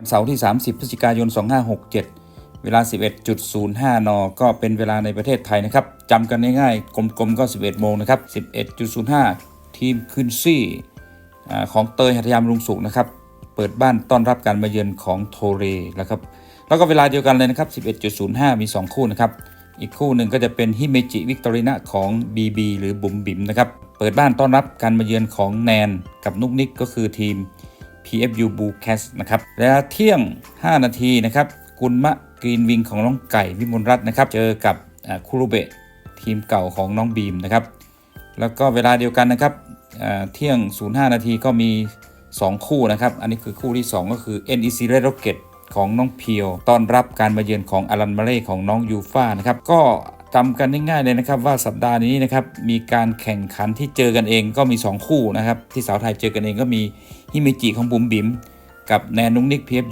วันเสาร์ที่ 30 พฤศจิกายน 2567 เวลา 11.05 น ก็เป็นเวลาในประเทศไทยนะครับจำกันง่ายๆ กลมๆ ก็ 11 โมงนะครับ 11.05 ทีมคืนซี่าของเตยหัตถยามลุงสุขนะครับ เปิดบ้านต้อนรับการมาเยือนของโทเรแล้วครับ แล้วก็เวลาเดียวกันเลยนะครับ 11.05 มี 2 คู่นะครับ อีกคู่หนึ่งก็จะเป็นฮิเมจิวิกตอรินะของ BB หรือบุ๋มบิ๋มนะครับ เปิดบ้านต้อนรับการมาเยือนของแนนกับนุกนิกก็คือทีม PFU b u c a s นะครับและเที่ยง 5 นาทีนะครับกุลมะกรีนวิงของน้องไก่วิมลรัตน์นะครับเจอกับคุรุเบะทีมเก่าของน้องบีมนะครับแล้วก็เวลาเดียวกันนะครับเที่ยง 05 นาทีก็มี 2 คู่นะครับ อันนี้คือคู่ที่ 2 ก็คือ NEC Red Rocket ของน้องเพียว ต้อนรับการมาเยือนของอารันมาเล่ของน้องยูฟ่านะครับ ก็ จำกันง่ายๆเลยนะครับว่าสัปดาห์นี้นะครับมีการแข่งขันที่เจอกันเองก็มี 2 คู่นะครับที่สาวไทยเจอกันเองก็มีฮิเมจิของบุ๋มบิ๋มกับแนนนุงนิกเพียบ